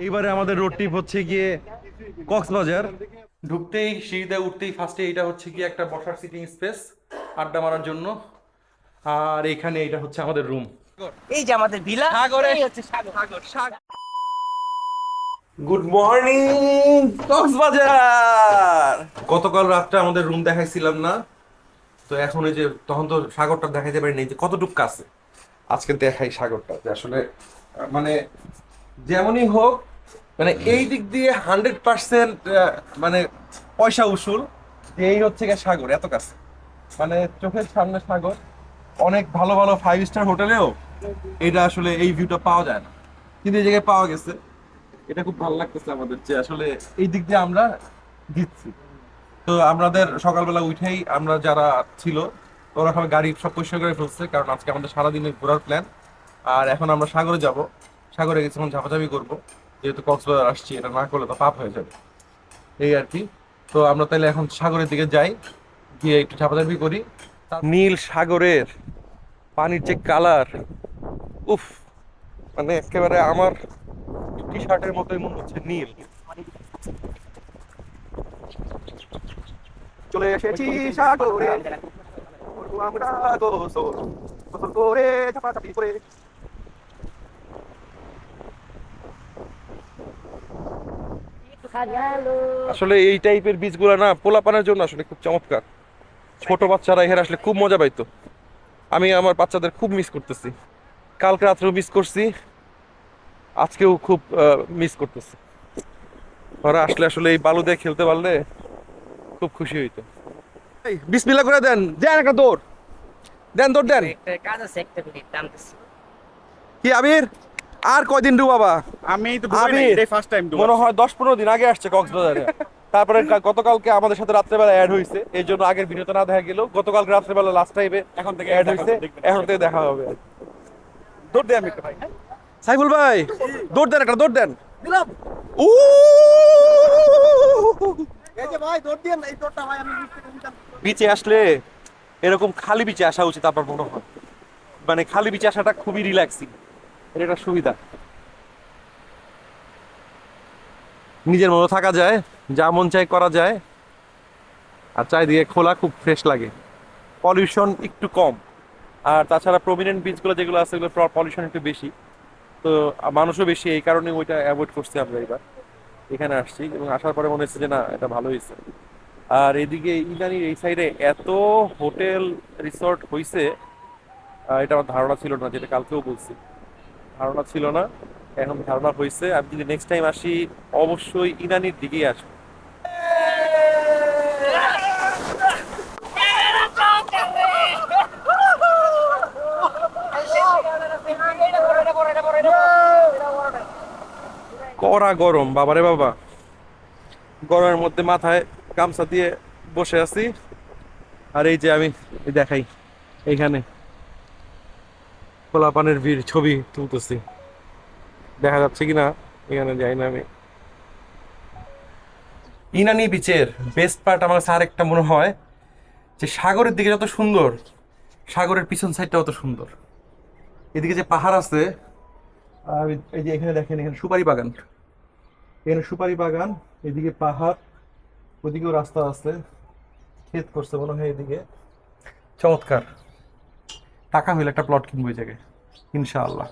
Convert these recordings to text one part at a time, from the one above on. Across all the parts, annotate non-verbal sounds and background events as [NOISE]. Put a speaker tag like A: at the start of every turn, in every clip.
A: এইবারে আমাদের road trip হচ্ছে গিয়ে কক্সবাজার। ঢুকতেই সিঁড়িতে উঠতেই ফার্স্টে এটা হচ্ছে গিয়ে একটা বসার সিটিং স্পেস আড্ডা মারার জন্য। আর এখানে এটা হচ্ছে আমাদের রুম
B: এই যে আমাদের ভিলা
A: সাগরে-
B: এই হচ্ছে সাগর। সাগর
A: গুড মর্নিং কক্সবাজার! গতকাল রাত্রে আমাদের রুম দেখাইছিলাম না। তো এখন এই যে তখন তো সাগরটা দেখাইতে পারিনি যে কতটুক কাছে। আজকে দেখাই সাগরটা যে আসলে মানে যেমনই হোক মানে এই দিক দিয়ে হান্ড্রেড পার্সেন্ট মানে পয়সা উসুল, যে এই হচ্ছে গিয়ে সাগর, এত কাছে। মানে চোখের সামনে সাগর, অনেক ভালো ভালো ফাইভ স্টার হোটেলেও এটা আসলে এই ভিউটা পাওয়া যায় না। কিন্তু এই জায়গায় পাওয়া গেছে। এটা খুব ভালো লাগতেছে আমাদের যে আসলে এই দিক দিয়ে আমরা দিচ্ছি। তো আমাদের সকালবেলা উঠেই আমরা যারা ছিল, ওরা সবাই গাড়ি সব পরিষ্কার করে ফেলছে, কারণ আজকে আমাদের সারাদিনের ঘোরার প্ল্যান আর এখন আমরা সাগরে যাব। সাগরে গেছি এখন ঝাপাঝাপি করব যেহেতু কক্সবাজার আসছি, এটা না করলে তো পাপ হয়ে যাবে। এই আর কি। তো আমরা তাহলে এখন সাগরের দিকে যাই, গিয়ে একটু ঝাপাঝাপি করি। নীল সাগরের পানির যে কালার, উফ মানে একেবারে আমার টি শার্টের মতোই মনে হচ্ছে নীল। চলে এসেছি সাগরে। আমরা গোসল করে ঝাপাঝাপি করে আসলে এই টাইপের বীজগুলো না পোলাপানের জন্য আসলে খুব চমৎকার। ছোট বাচ্চারা এখানে আসলে খুব মজা পাইতো। আমি আমার বাচ্চাদের খুব মিস করতেছি। কালকে রাত্রেও মিস করছি। আজকেও খুব মিস করতেছি। ওরা আসলে আসলে এই বালু দিয়ে খেলতে পারলে খুব খুশি হইতো। এই বিসমিল্লাহ করে দেন। দেন একটা দৌড়। দেন দৌড় দেন।
B: কাজ আছে একটা মিনিট
A: কি আবির আর কয়দিন ডুবাবা
C: আমি তো
A: আমি
C: এটাই ফার্স্ট টাইম
A: মনে হয় দশ পনেরো দিন আগে আসছে কক্সবাজারে। [LAUGHS] তারপরে গতকালকে আমাদের সাথে রাত্রেবেলা অ্যাড হয়েছে এই জন্য আগের ভিডিওতে না দেখা গেল গতকাল রাত্রেবেলা লাস্ট টাইমে
C: এখন থেকে
A: অ্যাড হয়েছে এখন থেকে দেখা হবে।
C: দৌড় দে আমি একটু ভাই। হ্যাঁ?
A: সাইফুল ভাই দৌড় দেন একটা দৌড় দেন। উ
C: এই যে ভাই দৌড় দিয়ে এই দৌড়টা ভাই আমি
A: বিচে আসলে এরকম খালি বিচে আসা উচিত আপনার মনে হয় মানে খালি বিচে আসাটা খুবই রিল্যাক্সিং এটা সুবিধা। নিজের মতো থাকা যায়, যা মন চাই করা যায়। আর চারিদিকে খোলা, খুব ফ্রেশ লাগে। পলিউশন একটু কম। আর তাছাড়া প্রমিনেন্ট বিচগুলো যেগুলো আছে ওগুলো পলিউশন একটু বেশি। তো মানুষও বেশি, এই কারণে ওইটা অ্যাভয়েড করছি আমরা এবার। এখানে আসছি এবং আসার পরে মনে হচ্ছে যে, না, এটা ভালো হয়েছে। আর এদিকে ইদানির এই সাইডে এত হোটেল রিসর্ট হয়েছে এটা আমার ধারণা ছিল না, যেটা কালকেও বলছি। ধারণা ছিল না। এখন ধারণা হয়েছে আমি যদি নেক্সট টাইম আসি, অবশ্যই ইনানির দিকেই আসব। কড়া গরম, বাবারে বাবা। গরমের মধ্যে মাথায় গামছা দিয়ে বসে আছি। আর এই যে আমি দেখাই, এইখানে। খোলা পানের ভিড়, ছবি তুলতেছি। দেখা যাচ্ছে কিনা, এখানে যাই না আমি। ইনানি বিচের বেস্ট পার্ট আমার কাছে আরেকটা মনে হয়, যে সাগরের দিকে যত সুন্দর, সাগরের পিছন সাইডটা অত সুন্দর। এদিকে যে পাহাড় আছে, আর এই যে এখানে দেখেন, এখানে সুপারি বাগান। এখানে সুপারি বাগান, এদিকে পাহাড়, ওদিকেও রাস্তা আছে। ক্ষেত করছে মনে হয় এদিকে। চমৎকার। টাকা হইলে একটা প্লট কিনবো ওই জায়গায়। ইনশাআল্লাহ।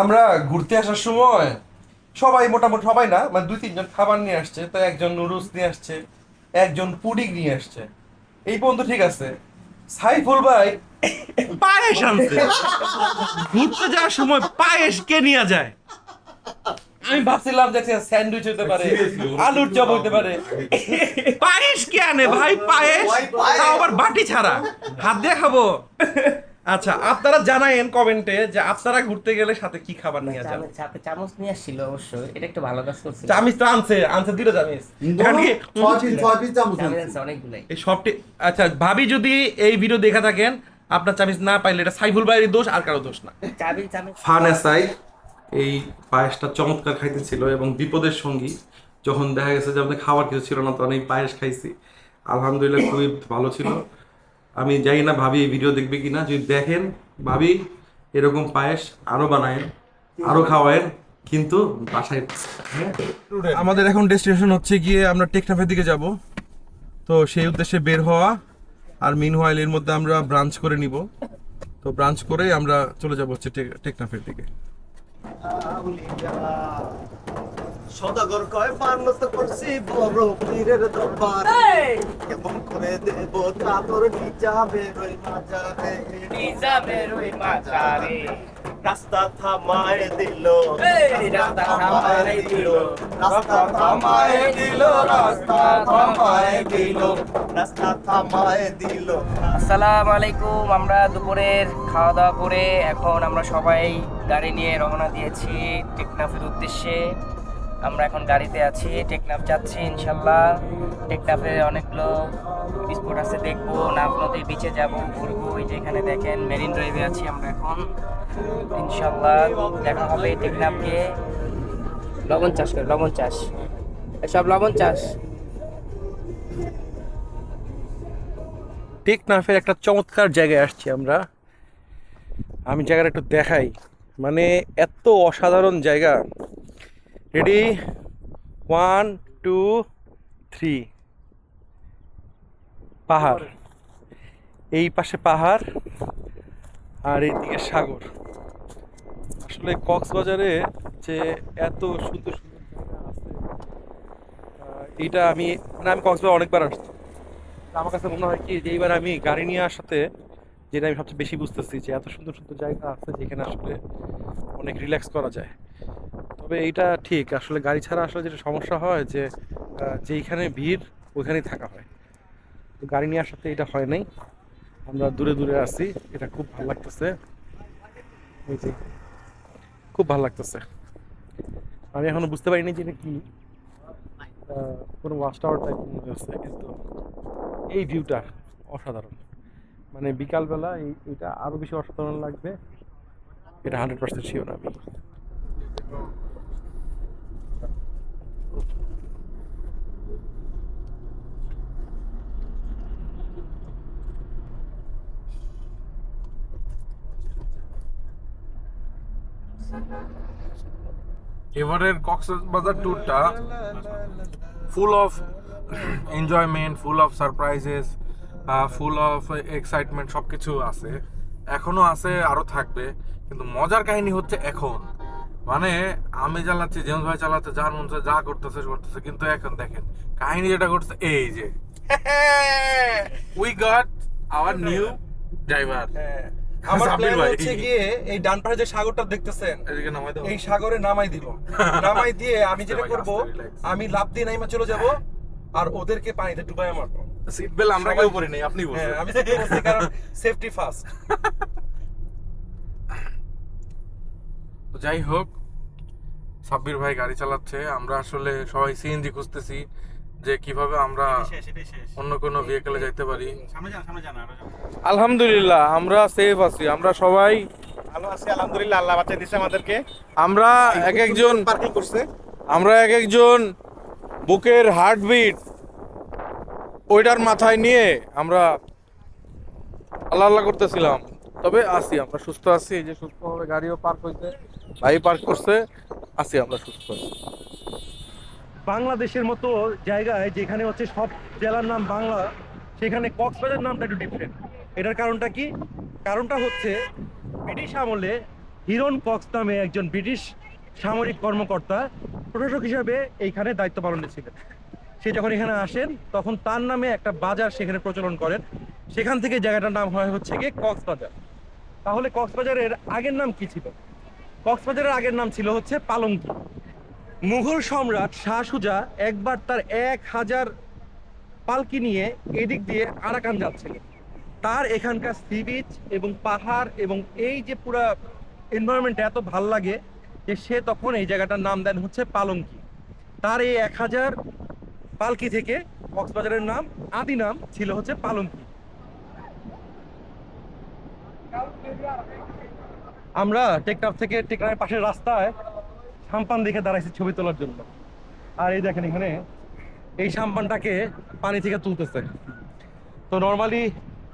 A: আমরা ঘুরতে আসার সময় সবাই মোটামুটি সবাই না মানে দুই তিনজন খাবার নিয়ে আসছে তো একজন নুডলস নিয়ে আসছে একজন পুডিং নিয়ে আসছে। এই পর্যন্ত ঠিক আছে। সাইফুল ভাই পায়েস আনছে। ঘুরতে যাওয়ার সময় পায়েস কে নিয়ে যায়? আমি ভাবছিলাম যে স্যান্ডউইচ হতে পারে আলুর চপ হতে পারে। পায়েস কে আনে ভাই? পায়েস? তাও আবার বাটি ছাড়া। হাত দিয়ে খাব। আচ্ছা আপনারা জানায়েন কমেন্টে যে আপনারা ঘুরতে গেলে সাথে কি খাবার নিয়ে যান।
B: সাথে চামচ নিয়ে আসছিল অবশ্যই এটা একটু ভালো কাজ করছিল।
A: চামিচ তো আনছে আনছে দিল চামিচ। কারণ
B: অনেকগুলাই।
A: এই সবটি আচ্ছা ভাবি যদি এই ভিডিও দেখা থাকেন আপনার চামিচ না পাইলে এটা সাইফুল ভাইয়ের দোষ আর কারও দোষ না।
B: চামচ
A: ফান এসাই এই পায়েসটা চমৎকার খাইতেছিল এবং বিপদের সঙ্গী, যখন দেখা গেছে যে আমাদের খাওয়ার কিছু ছিল না, তখন এই পায়েস খাইছি। আলহামদুলিল্লাহ খুবই ভালো ছিল। আমি জানি না ভাবি এই ভিডিও দেখবে কিনা, যদি দেখেন ভাবি এরকম পায়েস আরও বানায়েন, আরও খাওয়ায়েন, কিন্তু বাসায় আমাদের এখন ডেস্টিনেশন হচ্ছে গিয়ে আমরা টেকনাফের দিকে যাব। তো সেই উদ্দেশ্যে বের হওয়া, আর মিন এর মধ্যে আমরা ব্রাঞ্চ করে নিব। তো ব্রাঞ্চ করে আমরা চলে যাব হচ্ছে টেক- টেকনাফের দিকে।
C: সদাগর কয় মানত করছি বড় পীরের দরবার। কেমন করে দেব তা চাদর নিজাবে রই মাজারে। রাস্তা থামায় দিল।
B: রাস্তা থামায় দিল।
C: রাস্তা থামায় দিল রাস্তা থামায় দিল। রাস্তা থামায় দিল।
B: আসসালামু আলাইকুম আমরা দুপুরের খাওয়া দাওয়া করে এখন আমরা সবাই গাড়ি নিয়ে রওনা দিয়েছি টেকনাফের উদ্দেশ্যে। আমরা এখন গাড়িতে আছি টেকনাফ যাচ্ছি ইনশাল্লাহ। টেকনাফে অনেকগুলো স্পট আছে, দেখব নাফ নদীর বিচে যাব, ঘুরবো, ওই যে এখানে দেখেন মেরিন ড্রাইভে আছি আমরা এখন। ইনশাল্লাহ দেখা হবে টেকনাফকে লবণ চাষ করে, লবণ চাষ। সব লবণ চাষ।
A: টেকনাফের একটা চমৎকার জায়গায় আসছি আমরা। আমি জায়গাটা একটু দেখাই। মানে এত অসাধারণ জায়গা। রেডি ওয়ান টু থ্রি পাহাড়। এই পাশে পাহাড় আর এইদিকে সাগর। আসলে কক্সবাজারে যে এত সুন্দর সুন্দর জায়গা আছে এইটা আমি মানে আমি কক্সবাজার অনেকবার আসছি। আমার কাছে মনে হয় কি, যে এইবার আমি গাড়ি নিয়ে আসাতে, যেটা আমি সবচেয়ে বেশি বুঝতেছি যে এত সুন্দর সুন্দর জায়গা আছে যেখানে আসলে অনেক রিল্যাক্স করা যায়। তবে এইটা ঠিক, আসলে গাড়ি ছাড়া আসলে যেটা সমস্যা হয় যে যেইখানে ভিড়, ওইখানেই থাকা হয়। তো গাড়ি নিয়ে আসাতে এটা হয় নাই। আমরা দূরে দূরে আছি, এটা খুব ভালো লাগতেছে। যে, খুব ভালো লাগতেছে। আমি এখনও বুঝতে পারিনি যে এটা কি। কোনো ওয়াচ টাওয়ার টাইপ মনে হচ্ছে কিন্তু এই ভিউটা অসাধারণ। মানে বিকালবেলা এই, এটা আরও বেশি অসাধারণ লাগবে। এটা হান্ড্রেড পার্সেন্ট শিওর আমি।
D: এবারের কক্সবাজার ট্যুরটা full of enjoyment full of surprises full of excitement সব কিছু আছে। এখনও আছে আরও থাকবে। কিন্তু মজার কাহিনী হচ্ছে এখন। মানে আমি চালাচ্ছি জেমস ভাই চালাতে যার মন যা করতেছে করতেছে। কিন্তু এখন দেখেন কাহিনী যেটা করতেছে এই যে। We got our new driver
A: আমার প্ল্যান হচ্ছে গিয়ে এই ডান পাশে যে সাগরটা দেখতেছেন এই সাগরে নামাই দিব। নামাই দিয়ে [LAUGHS] আমি যেটা করব আমি লাভ দিয়ে নাইমা চলে যাব আর ওদেরকে পানিতে ডুবাই মারবো।
D: সিট বেল আমরা কেউ পরি নাই আপনি
A: হ্যাঁ
D: বলছেন
A: আমি বলছি কারণ [LAUGHS] সেফটি ফার্স্ট
D: যাই হোক সাব্বির ভাই গাড়ি চালাচ্ছে আমরা আসলে সবাই সিএনজি খুঁজতেছি। যে কীভাবে আমরা অন্য কোনো ভেহিকেলে যাইতে পারি। আলহামদুলিল্লাহ আমরা সেফ আছি। আমরা সবাই
C: ভালো আছি আলহামদুলিল্লাহ আল্লাহ বাঁচিয়ে দিছে আমাদেরকে।
D: আমরা এক একজন
C: পার্কিং করছে।
D: আমরা এক একজন বুকের হার্টবিট ওইটার মাথায় নিয়ে আমরা আল্লাহ আল্লাহ করতেছিলাম। তবে আছি আমরা সুস্থ আছি। এই যে সুস্থভাবে গাড়িও পার্ক হইছে ভাই পার্ক করছে আছি আমরা সুস্থ আছি।
A: বাংলাদেশের মতো জায়গায় যেখানে হচ্ছে সব জেলার নাম বাংলা, সেখানে কক্সবাজার নামটা একটু ডিফারেন্ট এটার কারণটা কি? কারণটা হচ্ছে ব্রিটিশ আমলে হিরন কক্স নামে একজন ব্রিটিশ সামরিক কর্মকর্তা প্রশাসক হিসাবে এইখানে দায়িত্ব পালনে ছিলেন সে যখন এখানে আসেন, তখন তার নামে একটা বাজার সেখানে প্রচলন করেন। সেখান থেকে জায়গাটার নাম হয় হচ্ছে গিয়ে কক্সবাজার। তাহলে কক্সবাজারের আগের নাম কি ছিল? কক্সবাজারের আগের নাম ছিল হচ্ছে পালঙ্কি। মুঘল সম্রাট শাহ সুজা একবার তার এক হাজার পালকি নিয়ে এদিক দিয়ে আরাকান যাচ্ছিলেন। তার এখানকার সি বিচ এবং পাহাড় এবং এই যে পুরা এনভায়রনমেন্ট এত ভালো লাগে যে সে তখন এই জায়গাটার নাম দেন হচ্ছে পালঙ্কি। তার এই এক হাজার পালকি থেকে কক্সবাজারের নাম, আদি নাম ছিল হচ্ছে পালঙ্কি। আমরা টেকনাফ থেকে টেকনাফের পাশের রাস্তায় সাম্পান দেখে দাঁড়াইছি ছবি তোলার জন্য। আর এই দেখেন এখানে এই সাম্পানটাকে পানি থেকে তুলতেছে। তো নর্মালি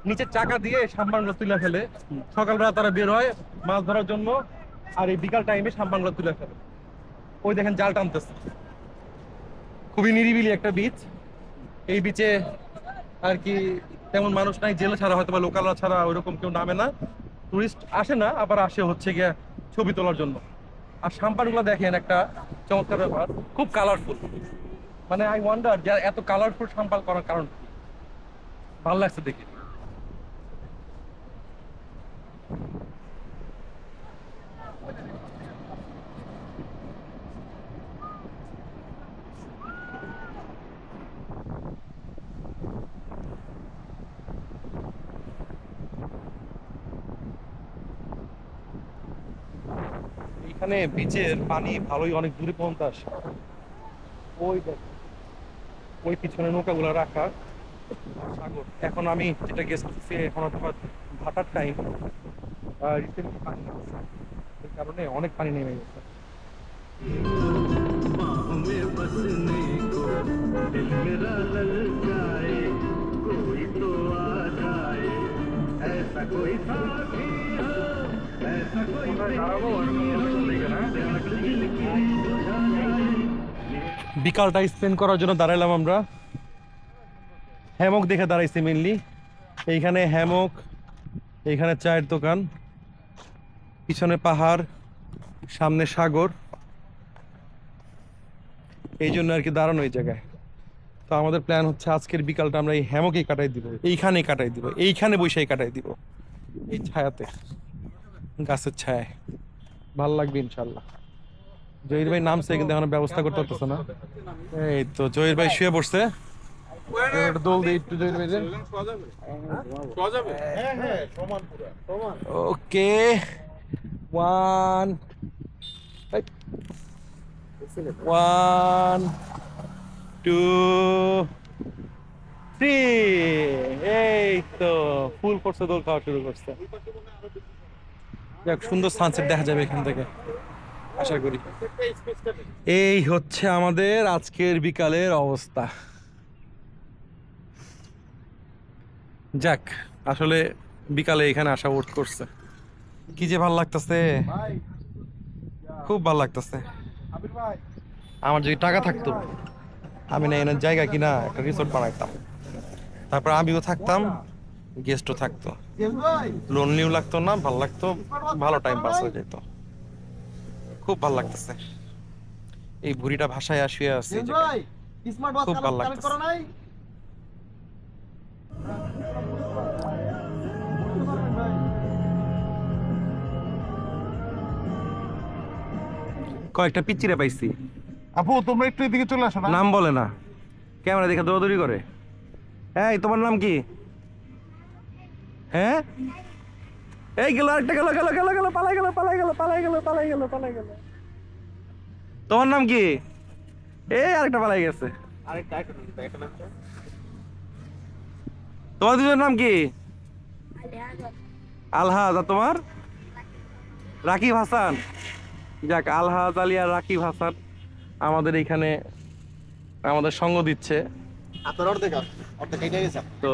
A: নিচের চাকা দিয়ে সাম্পানগুলো তুলে ফেলে। সকালবেলা তারা বের হয় মাছ ধরার জন্য, আর এই বিকাল টাইমে সাম্পানগুলো তুলে ফেলে। ওই দেখেন জাল টানতেছে। খুবই নিরিবিলি একটা বিচ। এই বিচে আর কি তেমন মানুষ নাই, জেলে ছাড়া হয়তো বা লোকালরা ছাড়া ওইরকম কেউ নামে না। টুরিস্ট আসে না, আবার আসে হচ্ছে গিয়ে ছবি তোলার জন্য। আর সাম্পানগুলো দেখেন একটা চমৎকার ব্যাপার। খুব কালারফুল মানে আই ওয়ান্ডার যে এত কালারফুল সাম্পাল করার কারণ ভালো লাগছে দেখে। এখানে বিচের পানি ভালোই অনেক দূরে পর্যন্ত আসে ওই দেখ ওই পিছনে নৌকাগুলো রাখা আর সাগর এখন আমি যেটা গেস্ট করছি এখন হয়তো বা ভাটার টাইম রিসেন্টলি পানি নামছে। এই কারণে অনেক পানি নেমে গেছে
E: में बसने को दिल मेरा ललचाए कोई तो आ जाए ऐसा कोई साथी हो ऐसा कोई
A: বিকালটা স্পেন্ড করার জন্য দাঁড়ালাম আমরা। হ্যামক দেখে দাঁড়াইছি মেনলি এইখানে হ্যামক, এইখানে চায়ের দোকান, পিছনে পাহাড়, সামনে সাগর। এই জন্য আর কি দাঁড়ানো এই জায়গায়। তো আমাদের প্ল্যান হচ্ছে আজকের বিকালটা আমরা এই হ্যামকেই কাটাই দিব। এইখানেই কাটাই দিব। এইখানে বসেই কাটাই দিব। এই ছায়াতে। গাছের ছায়। ভালো লাগবে ইনশাল্লাহ। জহির ভাই নামছে কিন্তু এখন ব্যবস্থা করতে পারতেছে না। এই তো জহির ভাই শুয়ে পড়ছে। দোল দিই একটু জহির ভাই okay one one two three এই তো ফুল করছে দোল খাওয়া শুরু করছে। যাক, সুন্দর সানসেট দেখা যাবে এখান থেকে, আশা করি। এই হচ্ছে আমাদের আজকের বিকালের অবস্থা। যাক, আসলে বিকালে এখানে আসা ওট করছে। কি যে ভালো লাগতেছে। খুব ভালো লাগতেছে। আমার যদি টাকা থাকতো, আমি না এনার জায়গা কিনা একটা রিসোর্ট বানাইতাম। তারপর আমিও থাকতাম। গেস্টও থাকতো। লোনলিও লাগতো না ভালো লাগতো ভালো টাইম পাস হয়ে যেত। খুব ভালো লাগতেছে। এই ভুড়িটা ভাষায় আসিয়া আছে খুব ভালো লাগতেছে। কয়েকটা পিচ্চিরে পাইছি।
C: আপু তোমরা একটু এদিকে চলে আসো না।
A: নাম বলে না। ক্যামেরা দেখে দৌড়াদৌড়ি করে। এই তোমার নাম কি? হ্যাঁ? এই গেল আরেকটা গেল গেল গেল গেল পালাই গেল পালাই গেল পালাই গেল পালাই গেল পালাই গেল। তোমার নাম কি? এই আরেকটা পালাই গেছে। তোমার দুজনের নাম কি? আলহাজ আর তোমার? রাকিব হাসান। যাক আলহাজ আলী আর রাকিব হাসান আমাদের এখানে আমাদের সঙ্গ দিচ্ছে। তো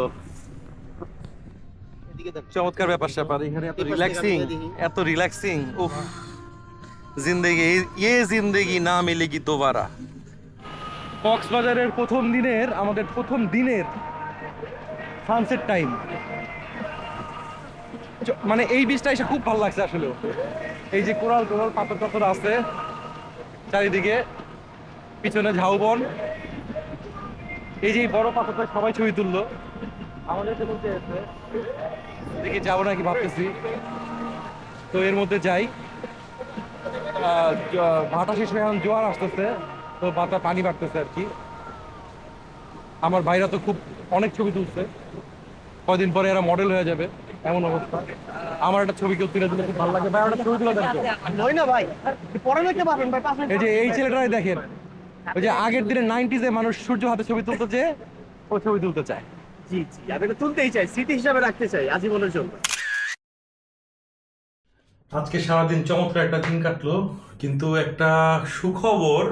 A: চমৎকার ব্যাপার স্যাপার এখানে এত রিল্যাক্সিং এত রিল্যাক্সিং উফ। জিন্দেগি ये জিন্দেগি না মিলেগি দোবারা। কক্সবাজারের প্রথম দিনের আমাদের প্রথম দিনের সানসেট টাইম মানে এই বীজটা এসে খুব ভালো লাগছে আসলে এই যে কোরাল কোরাল পাথর টাথর আছে চারিদিকে পিছনে ঝাউবন। এই যে বড় পাথরটা সবাই ছবি তুললো। আমাদের বলতে আছে। দেখি যাব নাকি ভাবতেছি। তো এর মধ্যে যাই। ভাটা শেষ হয়ে এখন জোয়ার আসতেছে তো বাতা পানি বাড়তেছে আর কি। আমার ভাইরা তো খুব অনেক ছবি তুলছে। কয়দিন পরে এরা মডেল হয়ে যাবে এমন অবস্থা। আমার একটা ছবি কেউ তুলে দিলে খুব ভালো লাগে। ভাই একটা ছবি তুলে দেন তো।
C: নয় না ভাই পরে নিতে পারবেন ভাই
A: এই যে এই ছেলেটাই দেখেন ওই যে আগের দিনে নাইনটিজে মানুষ সূর্য হাতে ছবি তুলতে যে ও ছবি তুলতে চায়।
C: জি জি। আমি তুলতেই চাই, স্মৃতি হিসাবে রাখতে চাই আজীবনের জন্য।
A: আজকে সারাদিন চমৎকার একটা দিন কাটলো, কিন্তু একটা সুখবর,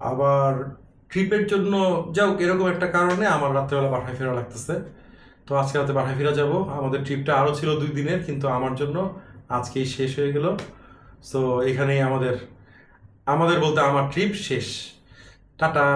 A: আবার ট্রিপের জন্য যাও, এরকম একটা কারণে আমার রাত্রেবেলা বাসায় ফেরা লাগতেছে। তো আজকে রাতে বাসায় ফেরা যাব। আমাদের ট্রিপটা আরও ছিল দুই দিনের, কিন্তু আমার জন্য আজকেই শেষ হয়ে গেল। সো এখানেই আমাদের আমাদের বলতে আমার ট্রিপ শেষ। টাটা!